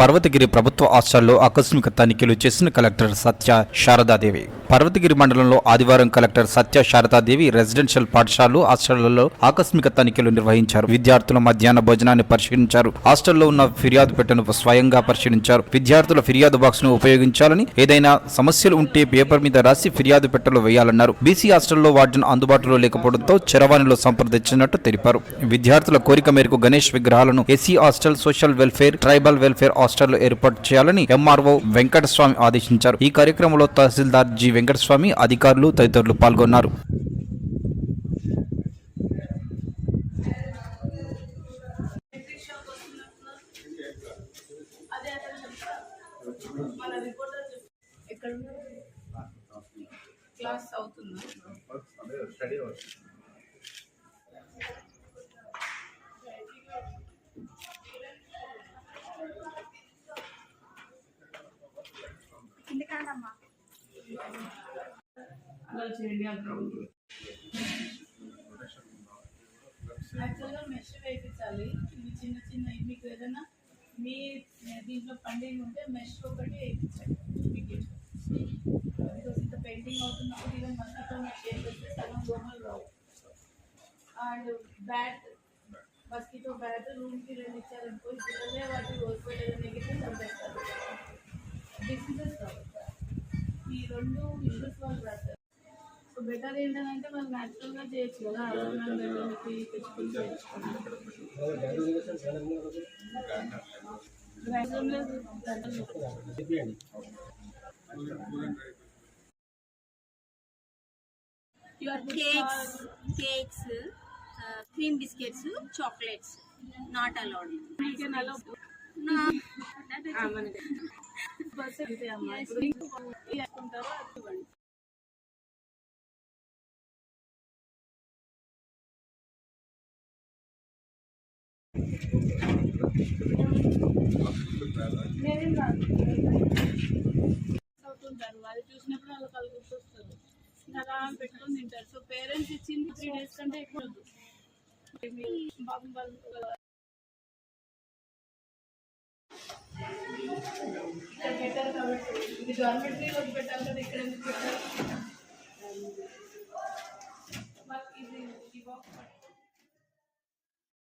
పర్వతగిరి ప్రభుత్వ హాస్టల్లో ఆకస్మిక తనిఖీలు చేసిన కలెక్టర్ సత్య శారదాదేవి. పర్వతగిరి మండలంలో ఆదివారం కలెక్టర్ సత్య శారదాదేవి రెసిడెన్షియల్ పాఠశాలలు హాస్టళ్ళలో ఆకస్మిక తనిఖీలు నిర్వహించారు. విద్యార్థుల మధ్యాహ్న భోజనాన్ని పరిశీలించారు. హాస్టల్లో ఉన్న ఫిర్యాదు పెట్టను స్వయంగా పరిశీలించారు. విద్యార్థుల ఫిర్యాదు బాక్స్ను ఉపయోగించాలని ఏదైనా సమస్యలు ఉంటే పేపర్ మీద రాసి ఫిర్యాదు పెట్టెలో వేయాలన్నారు. బీసీ హాస్టల్లో వార్డును అందుబాటులో లేకపోవడంతో చరవాణిలో సంప్రదించినట్టు తెలిపారు. విద్యార్థుల కోరిక మేరకు గణేష్ విగ్రహాలను SC hostel social welfare tribal welfare హాస్టల్లో ఏర్పాటు చేయాలని ఎంఆర్ఓ వెంకటస్వామి ఆదేశించారు. ఈ కార్యక్రమంలో తహసీల్దార్ జి వెంకటస్వామి అధికారులు తదితరులు పాల్గొన్నారు. క్లాస్ అవుతుందా స్టడీ అవుతుంది? యాక్చువల్గా మెష్ వేయించాలి. ఇవి చిన్న చిన్న మీకు ఏదైనా మీ దీంట్లో పండింగ్ ఉంటే మెష్ ఒకటి వేయించండి. బికాస్ ఇంత పెయింటింగ్ అవుతున్నప్పుడు ఈవెన్ మస్కిటో మెష్ వేసేస్తే సగం దోమలు రావు. అండ్ బ్యాట్ మస్కిటో బ్యాట్ రూమ్కి రెండు ఇచ్చారనుకో ఇప్పుడే వాటి ఓడిపోయేది నెగిటివ్ చంపేస్తారు డిసీజెస్ రావు ఈ రెండు ఇష్యూస్ వాళ్ళు రాస్తారు సో బెటర్ ఏంటంటే మనం న్యాచురల్గా చేయొచ్చు కదా cakes cakes cream biscuits chocolates not allowed అంతే అమ్మా వేసుకుంటారో అది ఇవ్వండి. అవుతుంటారు అది చూసినప్పుడు అలా కళ్ళు గుర్తొస్తారు. అలా పెట్టుకొని తింటారు. సో పేరెంట్స్ ఇచ్చింది త్రీ డేస్ కంటే ఎక్కువ మీ బాబు గవర్నమెంట్ పెట్టాలి కదా ఇక్కడ ఎందుకు